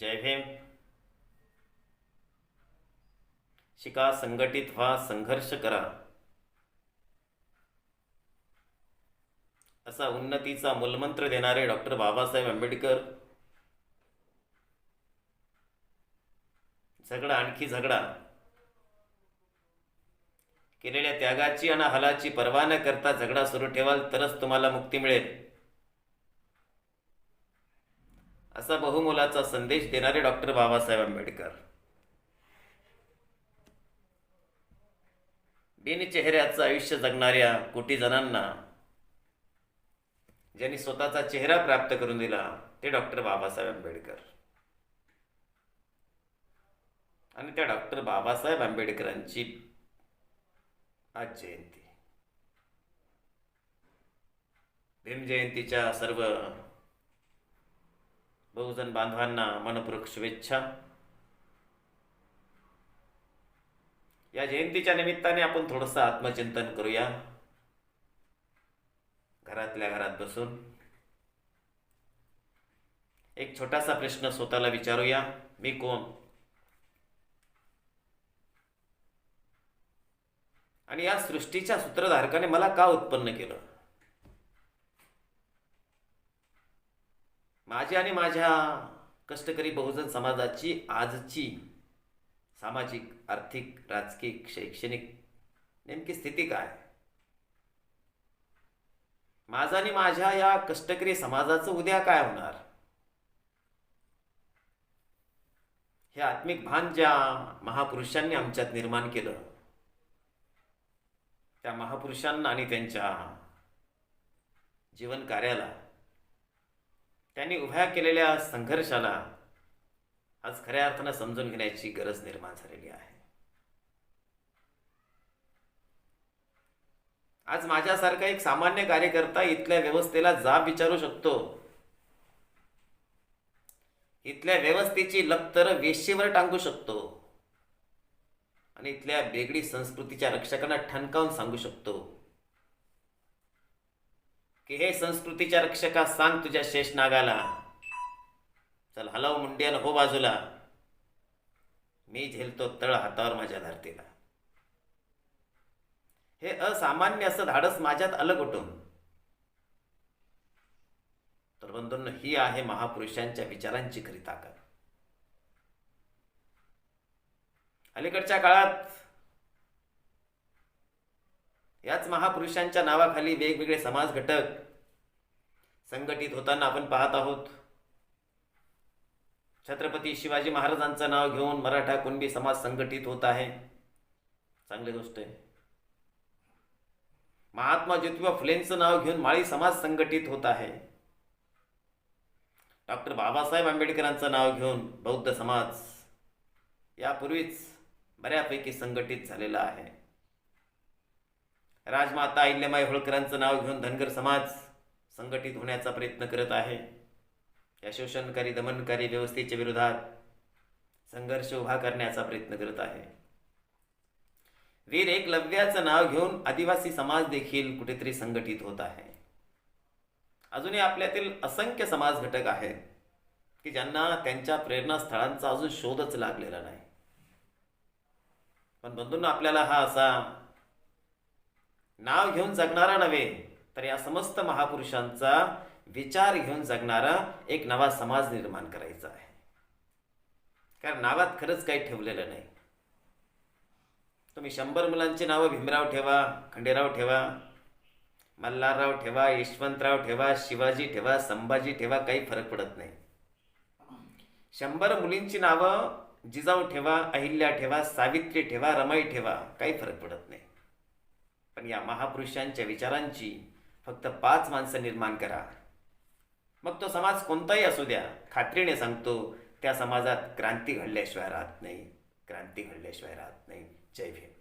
जय भीम शिका संघटित व्हा संघर्ष करा. असा उन्नतीचा मूलमंत्र देणारे डॉक्टर बाबासाहेब आंबेडकर. झगडा आणखी झगडा. केलेल्या त्यागाची आणि हलाची पर्वा न करता झगडा सुरू ठेवाल तरच तुम्हाला मुक्ती मिळेल. असा बहुमोलाचा संदेश देणारे डॉक्टर बाबासाहेब आंबेडकर. बिन चेहऱ्याचं आयुष्य जगणाऱ्या कोटी जणांना ज्यांनी स्वतःचा चेहरा प्राप्त करून दिला ते डॉक्टर बाबासाहेब आंबेडकर. आणि त्या डॉक्टर बाबासाहेब आंबेडकरांची आज जयंती. भीम जयंतीच्या सर्व बहुजन बांधवांना मनपूर्वक शुभेच्छा. या जयंतीच्या निमित्ताने आपण थोडंसं आत्मचिंतन करूया. घरातल्या घरात बसून. एक छोटासा प्रश्न स्वतःला विचारूया. मी कोण? आणि या सृष्टीच्या सूत्रधारकाने मला का उत्पन्न केलं? माझी आणि माझ्या कष्टकरी बहुजन समाजाची आजची सामाजिक आर्थिक राजकीय शैक्षणिक नेमकी स्थिती काय? माझा आणि माझ्या या कष्टकरी समाजाचं उद्या काय होणार? हे आत्मिक भान ज्या महापुरुषांनी आमच्यात निर्माण केलं त्या महापुरुषांना आणि त्यांच्या जीवन कार्याला त्यांनी उभ्या केलेल्या संघर्षाला आज खऱ्या अर्थानं समजून घेण्याची गरज निर्माण झालेली आहे. आज माझ्यासारखा एक सामान्य कार्यकर्ता इथल्या व्यवस्थेला जाब विचारू शकतो. इथल्या व्यवस्थेची लक्तर वेशीवर टांगू शकतो. आणि इथल्या वेगळी संस्कृतीच्या रक्षकांना ठणकावून सांगू शकतो. की हे संस्कृतीच्या रक्षका सांग तुझ्या शेषनागाला चल हलव मुंड्यान हो बाजूला. मी झेलतो तळ हातावर माझ्या धरतीला. हे असामान्य असं धाडस माझ्यात आलं उठून. तर बंधूंनो ही आहे महापुरुषांच्या विचारांची खरी ताकद. अलीकडच्या काळात याच महापुरुषांच्या नावाखाली वेगवेगळे समाज घटक संघटित होताना आपण पाहत आहोत. छत्रपती शिवाजी महाराजांचं नाव घेऊन मराठा कुणबी समाज संघटित होत आहे. चांगली गोष्ट आहे. महात्मा ज्योतिबा फुलेंचं नाव घेऊन माळी समाज संघटित होत आहे. डॉक्टर बाबासाहेब आंबेडकरांचं नाव घेऊन बौद्ध समाज यापूर्वीच बऱ्यापैकी संघटित झालेला आहे. राजमाता अहिल्यामाई होळकरांचं नाव घेऊन धनगर समाज संघटित होण्याचा प्रयत्न करत आहे. या शोषणकारी दमनकारी व्यवस्थेच्या विरोधात संघर्ष उभा करण्याचा प्रयत्न करत आहे. वीर एकलव्याचं नाव घेऊन आदिवासी समाज देखील कुठेतरी संघटित होत आहे. अजूनही आपल्यातील असंख्य समाज घटक आहेत की ज्यांना त्यांच्या प्रेरणास्थळांचा अजून शोधच लागलेला नाही. पण बंधूंना आपल्याला हा असा नाव घेऊन जगणारा नव्हे तर या समस्त महापुरुषांचा विचार घेऊन जगणारा एक नवा समाज निर्माण करायचा आहे. कारण नावात खरंच काही ठेवलेलं नाही. तुम्ही शंभर मुलांची नावं भीमराव ठेवा खंडेराव ठेवा मल्हारराव ठेवा यशवंतराव ठेवा शिवाजी ठेवा संभाजी ठेवा काही फरक पडत नाही. शंभर मुलींची नावं जिजाऊ ठेवा अहिल्या ठेवा सावित्री ठेवा रमाई ठेवा काही फरक पडत नाही. पण या महापुरुषांच्या विचारांची फक्त पाच माणसं निर्माण करा. मग तो समाज कोणताही असू द्या खात्रीने सांगतो त्या समाजात क्रांती घडल्याशिवाय राहत नाही. क्रांती घडल्याशिवाय राहत नाही. जय भीम.